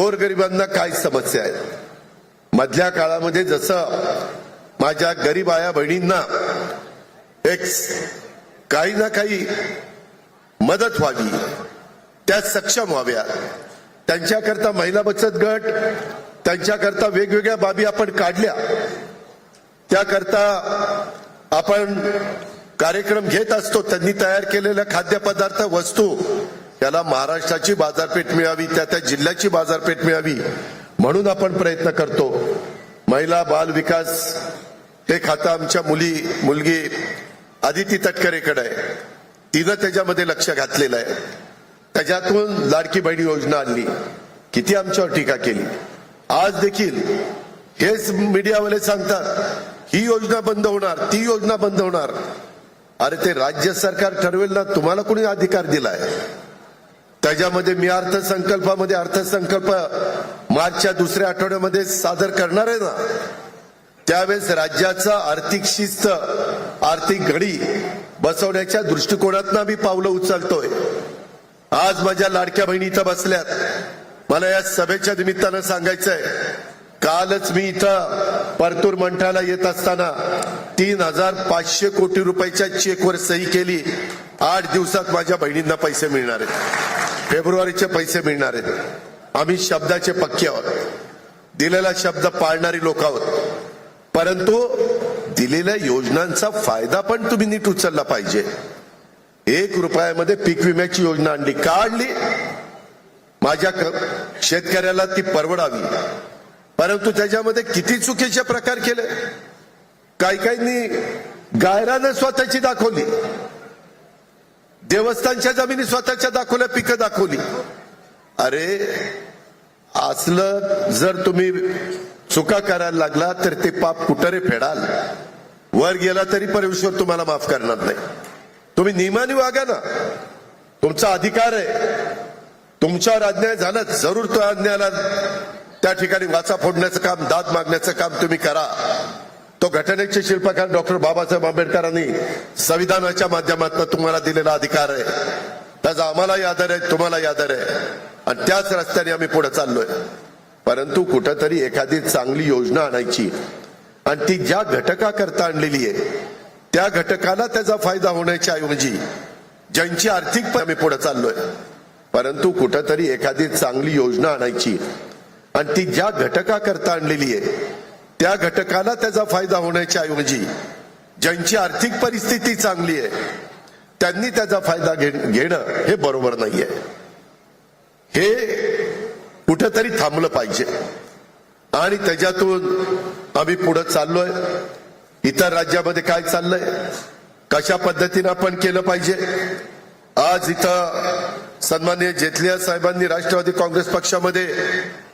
गोरगरिबांना काय समस्या आहेत मधल्या काळामध्ये जसं माझ्या गरीब आया बहिणींना एक काही ना काही मदत व्हावी त्या सक्षम व्हाव्या. त्यांच्याकरता महिला बचत गट त्यांच्याकरता वेगवेगळ्या बाबी आपण काढल्या. त्याकरता आपण कार्यक्रम घेत असतो त्यांनी तयार केलेल्या खाद्यपदार्थ वस्तू त्याला महाराष्ट्राची बाजारपेठ मिळावी त्या त्या जिल्ह्याची बाजारपेठ मिळावी म्हणून आपण प्रयत्न करतो. महिला बाल विकास हे खातं आमच्या मुली मुलगी आदिती तटकरेकडे आहे. तिनं त्याच्यामध्ये लक्ष घातलेलं आहे. त्याच्यातून लाडकी बहिणी योजना आणली. किती आमच्यावर टीका केली. आज देखील हेच मीडियावाले सांगतात ही योजना बंद होणार ती योजना बंद होणार. अरे ते राज्य सरकार ठरवेल ना तुम्हाला कोणी अधिकार दिलाय? त्याच्यामध्ये मी अर्थसंकल्पामध्ये अर्थसंकल्प मार्चच्या दुसऱ्या आठवड्यामध्ये सादर करणार आहे ना त्यावेळेस राज्याचा आर्थिक शिस्त आर्थिक घडी बसवण्याच्या दृष्टिकोनातनं आम्ही पावलं उचलतोय. आज माझ्या लाडक्या बहिणी इथं बसल्यात. मला या सभेच्या निमित्तानं सांगायचंय कालच मी इथं परतूर मंठाला येत असताना तीन हजार पाचशे कोटी रुपयाच्या चेकवर सही केली. आठ दिवसात माझ्या बहिणींना पैसे मिळणार आहेत. फेब्रुवारीचे पैसे मिळणार आहेत. आम्ही शब्दाचे पक्के आहोत. दिलेला शब्द पाळणारी लोक आहोत. परंतु दिलेल्या योजनांचा फायदा पण तुम्ही नीट उचलला पाहिजे. एक रुपयामध्ये पीक विम्याची योजना आणली का आणली माझ्या शेतकऱ्याला ती परवडावी. परंतु त्याच्यामध्ये किती चुकीचे प्रकार केले? काही काहींनी गायरानं स्वतःची दाखवली. देवस्थानच्या जमिनी स्वतःच्या दाखवल्या पिकं दाखवली. अरे असलं जर तुम्ही चुका करायला लागला तर ते पाप कुठरे फेडाल. वर गेला तरी परमेश्वर तुम्हाला माफ करणार नाही. तुम्ही नियमाने वागा ना. तुमचा अधिकार आहे. तुमच्यावर अन्याय झाला जरूर तो अन्यायाला त्या ठिकाणी वाचा फोडण्याचं काम दाद मागण्याचं काम तुम्ही करा. तो घटनेचे शिल्पकार डॉक्टर बाबासाहेब आंबेडकरांनी संविधानाच्या माध्यमातून तुम्हाला दिलेला अधिकार आहे. त्याचा आम्हालाही आदर आहे तुम्हालाही आदर आहे. आणि त्याच रस्त्याने आम्ही पुढे चाललोय. परंतु कुठंतरी एखादी चांगली योजना आणायची. आणि ती ज्या घटकाकरता आणलेली आहे त्या घटकाला त्याचा फायदा होण्याच्या ऐवजी ज्यांची आर्थिक आम्ही पुढे चाललोय. परंतु कुठंतरी एखादी चांगली योजना आणायची. आणि ती ज्या घटकाकरता आणलेली आहे त्या घटकाला त्याचा फायदा होण्याच्या ऐवजी ज्यांची आर्थिक परिस्थिती चांगली आहे त्यांनी त्याचा फायदा घे- घेणं हे बरोबर नाहीये. हे कुठंतरी थांबलं पाहिजे. आणि त्याच्यातून आम्ही पुढे चाललोय. इतर राज्यामध्ये काय चाललंय? कशा पद्धतीनं आपण केलं पाहिजे? आज इथं सन्मान्य जेथलिया साहेबांनी राष्ट्रवादी काँग्रेस पक्षामध्ये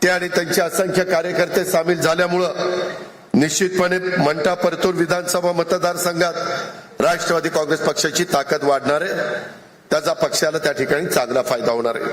ते आणि त्यांचे असंख्य कार्यकर्ते सामील झाल्यामुळं निश्चितपणे मंटा परतूर विधानसभा मतदारसंघात राष्ट्रवादी काँग्रेस पक्षाची ताकद वाढणार आहे. त्याचा पक्षाला त्या ठिकाणी चांगला फायदा होणार आहे.